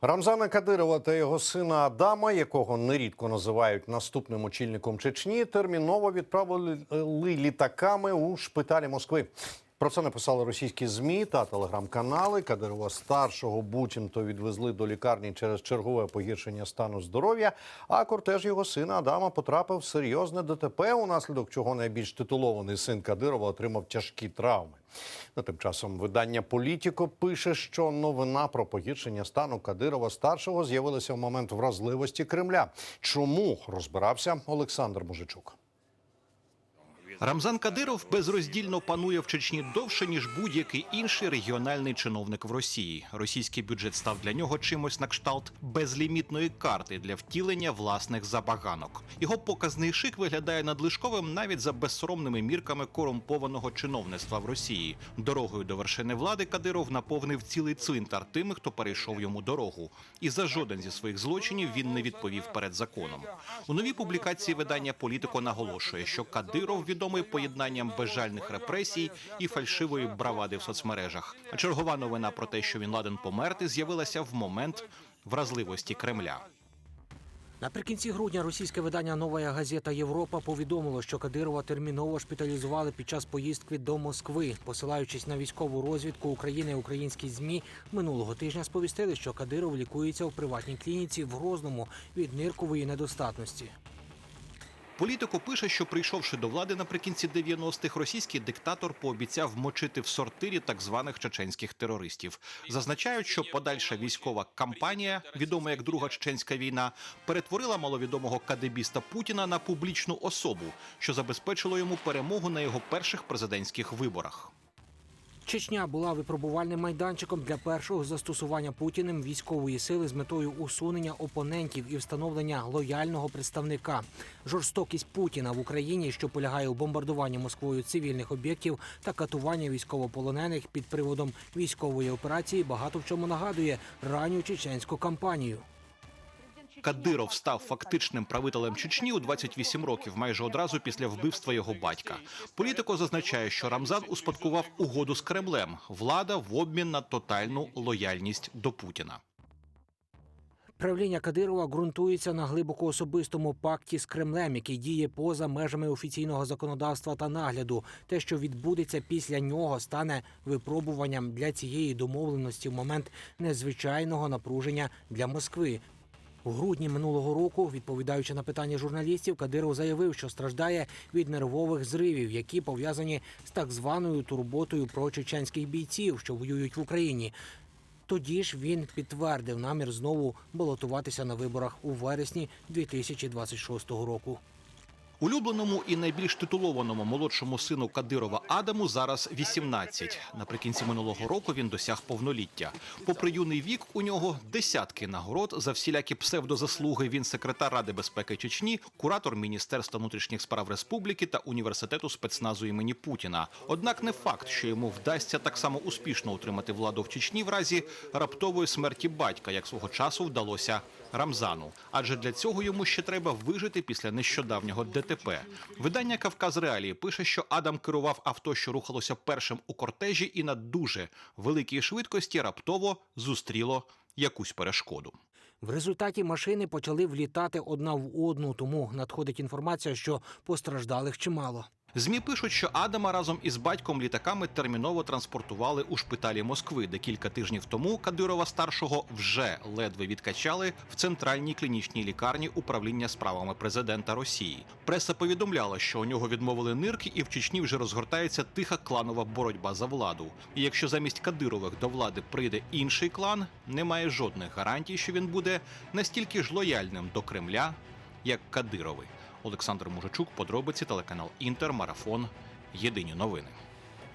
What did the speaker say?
Рамзана Кадирова та його сина Адама, якого нерідко називають наступним очільником Чечні, терміново відправили літаками у шпиталі Москви. Про це написали російські змі та телеграм-канали. Кадирова старшого буцімто відвезли до лікарні через чергове погіршення стану здоров'я. А кортеж його сина Адама потрапив в серйозне ДТП, унаслідок чого найбільш титулований син Кадирова отримав тяжкі травми. Ну, тим часом видання Політіко пише, що новина про погіршення стану Кадирова старшого з'явилася в момент вразливості Кремля. Чому розбирався Олександр Мужичук? Рамзан Кадиров безроздільно панує в Чечні довше ніж будь-який інший регіональний чиновник в Росії. Російський бюджет став для нього чимось на кшталт безлімітної карти для втілення власних забаганок. Його показний шик виглядає надлишковим навіть за безсоромними мірками корумпованого чиновництва в Росії. Дорогою до вершини влади Кадиров наповнив цілий цвинтар тими, хто перейшов йому дорогу. І за жоден зі своїх злочинів він не відповів перед законом. У новій публікації видання Політико наголошує, що Кадиров відомий поєднанням безжальних репресій і фальшивої бравади в соцмережах. Чергова новина про те, що він ладен померти, з'явилася в момент вразливості Кремля. Наприкінці грудня російське видання Нова газета Європа повідомило, що Кадирова терміново шпиталізували під час поїздки до Москви. Посилаючись на військову розвідку України, українські змі минулого тижня сповістили, що Кадиров лікується в приватній клініці в Грозному від ниркової недостатності. Політико пише, що прийшовши до влади наприкінці 90-х, російський диктатор пообіцяв мочити в сортирі так званих чеченських терористів. Зазначають, що подальша військова кампанія, відома як Друга чеченська війна, перетворила маловідомого кадебіста Путіна на публічну особу, що забезпечило йому перемогу на його перших президентських виборах. Чечня була випробувальним майданчиком для першого застосування Путіним військової сили з метою усунення опонентів і встановлення лояльного представника. Жорстокість Путіна в Україні, що полягає у бомбардуванні Москвою цивільних об'єктів та катування військовополонених під приводом військової операції, багато в чому нагадує ранню чеченську кампанію. Кадиров став фактичним правителем Чечні у 28 років, майже одразу після вбивства його батька. Політико зазначає, що Рамзан успадкував угоду з Кремлем влада в обмін на тотальну лояльність до Путіна. Правління Кадирова ґрунтується на глибоко особистому пакті з Кремлем, який діє поза межами офіційного законодавства та нагляду. Те, що відбудеться після нього, стане випробуванням для цієї домовленості в момент незвичайного напруження для Москви. У грудні минулого року, відповідаючи на питання журналістів, Кадиров заявив, що страждає від нервових зривів, які пов'язані з так званою турботою про чеченських бійців, що воюють в Україні. Тоді ж він підтвердив намір знову балотуватися на виборах у вересні 2026 року. Улюбленому і найбільш титулованому молодшому сину Кадирова Адаму зараз 18. Наприкінці минулого року він досяг повноліття. Попри юний вік, у нього десятки нагород за всілякі псевдозаслуги. Він секретар Ради безпеки Чечні, куратор Міністерства внутрішніх справ республіки та університету спецназу імені Путіна. Однак не факт, що йому вдасться так само успішно утримати владу в Чечні в разі раптової смерті батька, як свого часу вдалося Рамзану. Адже для цього йому ще треба вижити після нещодавнього ДТП. Видання Кавказ Реалії пише, що Адам керував авто, що рухалося першим у кортежі, і на дуже великій швидкості раптово зустріло якусь перешкоду. В результаті машини почали влітати одна в одну, тому надходить інформація, що постраждалих чимало. ЗМІ пишуть, що Адама разом із батьком літаками терміново транспортували у шпиталі Москви, де кілька тижнів тому Кадирова старшого вже ледве відкачали в центральній клінічній лікарні управління справами президента Росії. Преса повідомляла, що у нього відмовили нирки, і в Чечні вже розгортається тиха кланова боротьба за владу. І якщо замість Кадирових до влади прийде інший клан, немає жодних гарантій, що він буде настільки ж лояльним до Кремля, як Кадировий. Олександр Мужичук, подробиці, телеканал Інтер, Марафон. Єдині новини.